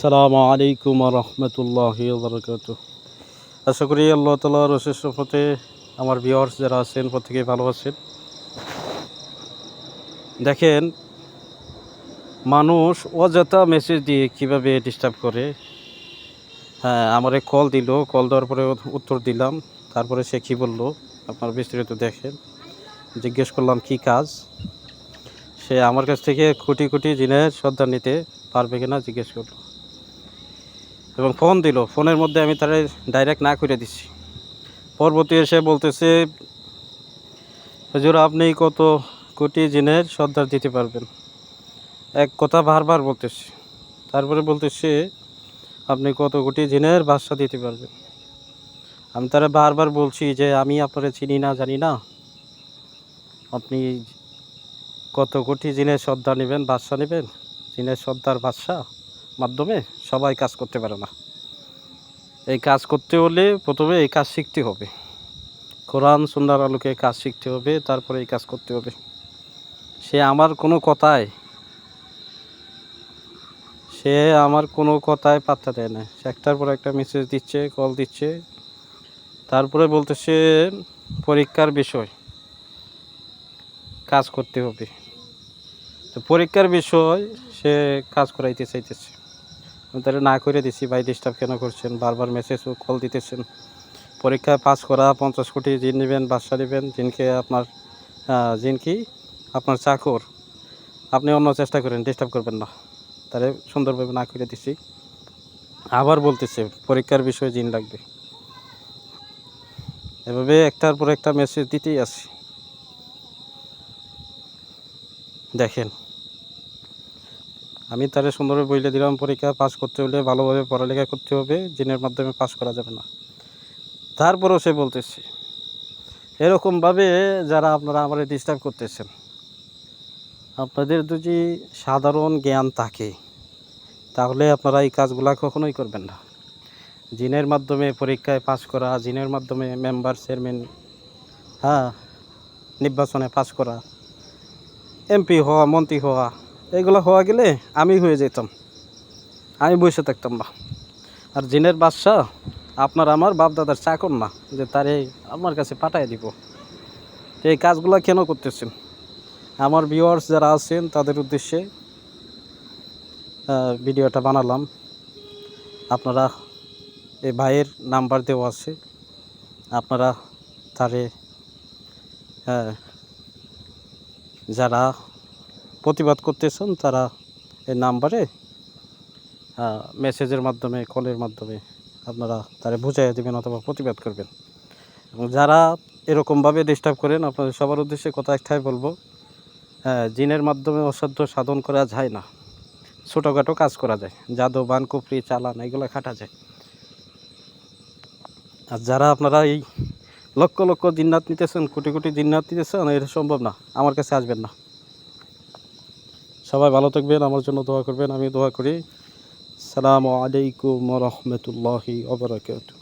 আসসালামু আলাইকুম রহমতুল্লাহ বরকাত আশা করি আল্লাহ তালার অশেষ রহমতে আমার ভিওয়ার্স যারা আছেন প্রত্যেকেই ভালো আছেন। দেখেন, মানুষ অযথা মেসেজ দিয়ে কীভাবে ডিস্টার্ব করে? হ্যাঁ আমারে কল দিল কল দেওয়ার পরে উত্তর দিলাম, তারপরে সে কী বলল? আপনার বিস্তারিত দেখেন। জিজ্ঞেস করলাম, কি কাজ? সে আমার কাছ থেকে কোটি কোটি জিনিস সর্দার নিতে পারবে কিনা জিজ্ঞেস করল। এবং ফোন দিল। ফোনের মধ্যে আমি তারে ডাইরেক্ট না করে দিছি পরবর্তী এসে বলতেছে, হুজুর, আপনি কত কোটি জিনের সর্দার দিতে পারবেন? এক কথা বারবার বলতেছে। তারপরে বলতেছে, আপনি কত কোটি জিনের বাদশা দিতে পারবেন? আমি তারা বারবার বলছি যে, আমি আপনারা চিনি না, জানি না। আপনি কত কোটি জিনের সর্দার নেবেন, বাদশা নেবেন? জিনের সর্দার, বাদশা? মাধ্যমে সবাই কাজ করতে পারে না। এই কাজ করতে হলে প্রথমে এই কাজ শিখতে হবে। কোরআন সুন্দর আলোকে কাজ শিখতে হবে, তারপরে এই কাজ করতে হবে। সে আমার কোনো কথায়, সে আমার কোনো কথায় পাত্তা দেয় না। সে একটার পর একটা মেসেজ দিচ্ছে কল দিচ্ছে। তারপরে বলতেছে, পরীক্ষার বিষয়, কাজ করতে হবে। তো পরীক্ষার বিষয় সে কাজ করাইতে চাইতেছে। তাহলে না করে দিছি, ভাই ডিস্টার্ব কেন করছেন? বারবার মেসেজ ও কল দিতেছেন। পরীক্ষায় পাস করা পঞ্চাশ কোটি জিন নেবেন, বাদশা নেবেন জিনকে আপনার জিন কি? আপনার চাকর। আপনি অন্য চেষ্টা করেন ডিস্টার্ব করবেন না। তাহলে সুন্দরভাবে না করে দিছি। আবার বলতেছে, পরীক্ষার বিষয়ে জিন লাগবে। এভাবে একটার পর একটা মেসেজ দিতেই আছি দেখেন। আমি তারে সুন্দরভাবে বইলে দিলাম, পরীক্ষা পাস করতে হলে ভালোভাবে পড়ালেখা করতে হবে, জিনের মাধ্যমে পাস করা যাবে না। তারপরেও সে বলতেছে, এরকমভাবে যারা আপনারা আমার ডিস্টার্ব করতেছেন, আপনাদের যদি সাধারণ জ্ঞান থাকে, তাহলে আপনারা এই কাজগুলা কখনোই করবেন না। জিনের মাধ্যমে পরীক্ষায় পাস করা, জিনের মাধ্যমে মেম্বার চেয়ারম্যান হ্যাঁ নির্বাচনে পাস করা এমপি হওয়া, মন্ত্রী হওয়া এগুলো হওয়া গেলে আমি হয়ে যেতাম। আমি বসে থাকতাম না। আর জিনের বাদশা আপনার আমার বাপ দাদার চাকর না, যে তারে আমার কাছে পাঠায় দিব। এই কাজগুলো কেন করতেছেন? আমার ভিউয়ার্স যারা আছেন, তাদের উদ্দেশ্যে ভিডিওটা বানালাম। আপনারা এই ভাইয়ের নাম্বার দেওয়া আছে। আপনারা তারে যারা প্রতিবাদ করতেছেন তারা এই নাম্বারে মেসেজের মাধ্যমে, কলের মাধ্যমে আপনারা তারা বুঝাইয়া দেবেন অথবা প্রতিবাদ করবেন। এবং যারা এরকমভাবে ডিস্টার্ব করেন, আপনাদের সবার উদ্দেশ্যে কথা একটাই বলব হ্যাঁ জিনের মাধ্যমে অসাধ্য সাধন করা যায় না। ছোটোখাটো কাজ করা যায়। জাদু, বান, কুফরি, চালান, এগুলো খাটা যায়। আর যারা আপনারা এই লক্ষ লক্ষ জিন্নাত নিতেছেন, কোটি কোটি জিন্নাত নিতেছেন এটা সম্ভব না। আমার কাছে আসবেন না। সবাই ভালো থাকবেন আমার জন্য দোয়া করবেন আমি দোয়া করি। সালামু আলাইকুম রহমতুল্লাহি ওবরাকাতুহ